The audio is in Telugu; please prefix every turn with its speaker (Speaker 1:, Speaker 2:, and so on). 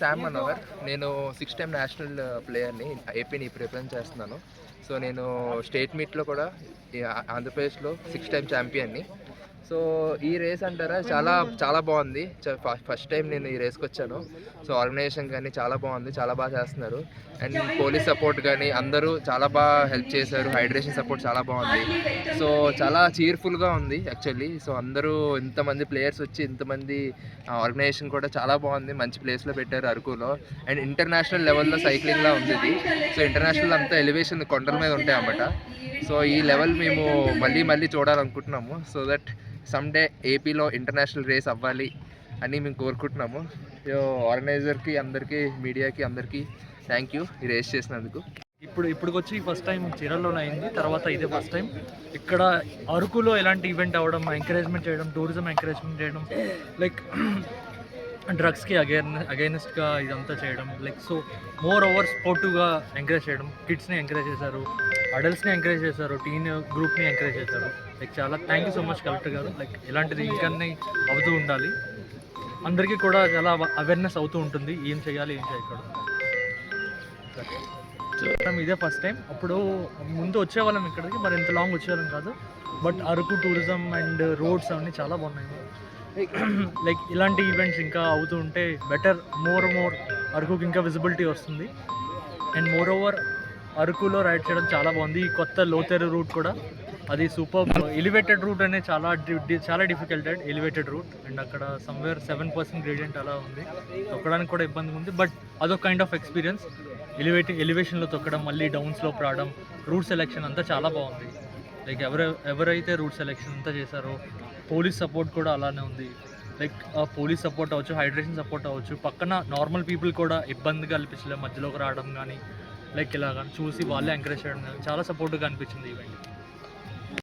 Speaker 1: శామ్ మనోహర్. నేను సిక్స్ టైమ్ నేషనల్ ప్లేయర్ని ఏపీని రిప్రజెంట్ చేస్తున్నాను. సో నేను స్టేట్ మీట్లో కూడా ఆంధ్రప్రదేశ్లో సిక్స్ టైమ్ ఛాంపియన్ని. సో ఈ రేస్ అంటారా? చాలా చాలా బాగుంది. ఫస్ట్ టైం నేను ఈ రేస్కి వచ్చాను. సో ఆర్గనైజేషన్ కానీ చాలా బాగుంది చాలా బాగా చేస్తున్నారు. అండ్ పోలీస్ సపోర్ట్ కానీ అందరూ చాలా బాగా హెల్ప్ చేశారు. హైడ్రేషన్ సపోర్ట్ చాలా బాగుంది. సో చాలా చీర్ఫుల్గా ఉంది యాక్చువల్లీ. సో అందరూ ఇంతమంది ప్లేయర్స్ వచ్చి ఇంతమంది ఆర్గనైజేషన్ కూడా చాలా బాగుంది. మంచి ప్లేస్లో పెట్టారు అరకులో. అండ్ ఇంటర్నేషనల్ లెవెల్లో సైక్లింగ్లా ఉంది ఇది సో ఇంటర్నేషనల్ అంతా ఎలివేషన్ కొండల మీద ఉంటాయి అన్నమాట. సో ఈ లెవెల్ మేము మళ్ళీ మళ్ళీ చూడాలనుకుంటున్నాము. సో దట్ సమ్డే ఏపీలో ఇంటర్నేషనల్ రేస్ అవ్వాలి అని మేము కోరుకుంటున్నాము. సో ఆర్గనైజర్కి అందరికీ మీడియాకి అందరికీ థ్యాంక్ యూ ఈ రేస్ చేసినందుకు.
Speaker 2: ఇప్పుడు ఇప్పుడు వచ్చి ఫస్ట్ టైం చీరల్లోనే అయింది తర్వాత ఇదే ఫస్ట్ టైం ఇక్కడ అరకులో ఎలాంటి ఈవెంట్ అవ్వడం ఎంకరేజ్మెంట్ చేయడం టూరిజం ఎంకరేజ్మెంట్ చేయడం లైక్ డ్రగ్స్కి అగైన్ అగైనెస్ట్గా ఇదంతా చేయడం లైక్ సో మోర్ ఓవర్ స్పోర్టివ్గా ఎంకరేజ్ చేయడం కిడ్స్ని ఎంకరేజ్ చేశారు. అడల్ట్స్ని ఎంకరేజ్ చేశారు టీన్ గ్రూప్ని ఎంకరేజ్ చేశారు. లైక్ చాలా thank you so much collector గారు. లైక్ ఇలాంటిది ఇంకన్నీ అవుతూ ఉండాలి. అందరికీ కూడా చాలా అవేర్నెస్ అవుతూ ఉంటుంది ఏం చేయాలి ఏం చేయకూడదు. మనం ఇదే ఫస్ట్ టైం అప్పుడు ముందు వచ్చేవాళ్ళం ఇక్కడికి మరి ఎంత లాంగ్ వచ్చేవాళ్ళం కాదు. But Araku tourism and roads అవన్నీ చాలా బాగున్నాయి. లైక్ ఇలాంటి ఈవెంట్స్ ఇంకా అవుతూ ఉంటే బెటర్ మోర్ మోర్ అరకుకి ఇంకా విజిబిలిటీ వస్తుంది. అండ్ మోర్ ఓవర్ అరకులో రైడ్ చేయడం చాలా బాగుంది. ఈ కొత్త లోతెరు రూట్ కూడా. అది సూపర్ ఎలివేటెడ్ రూట్ అనే చాలా చాలా డిఫికల్ట్ ఎలివేటెడ్ రూట్ అండ్ అక్కడ సమ్వేర్ సెవెన్ పర్సెంట్ గ్రేడియంట్ అలా ఉంది. తొక్కడానికి కూడా ఇబ్బంది ఉంది. బట్ అదొక కైండ్ ఆఫ్ ఎక్స్పీరియన్స్ ఎలివేట్ ఎలివేషన్లో తొక్కడం మళ్ళీ డౌన్స్లో రావడం రూట్ సెలెక్షన్ అంతా చాలా బాగుంది. లైక్ ఎవరు ఎవరైతే రూట్ సెలెక్షన్ అంతా చేశారో పోలీస్ సపోర్ట్ కూడా అలానే ఉంది. లైక్ పోలీస్ సపోర్ట్ అవ్వచ్చు హైడ్రేషన్ సపోర్ట్ అవ్వచ్చు. పక్కన నార్మల్ పీపుల్ కూడా ఇబ్బంది కల్పించలేదు మధ్యలోకి రావడం కానీ లైక్ ఇలాగా చూసి వాళ్ళే ఎంకరేజ్ చేయడం చాలా సపోర్ట్గా అనిపించింది ఈవెంట్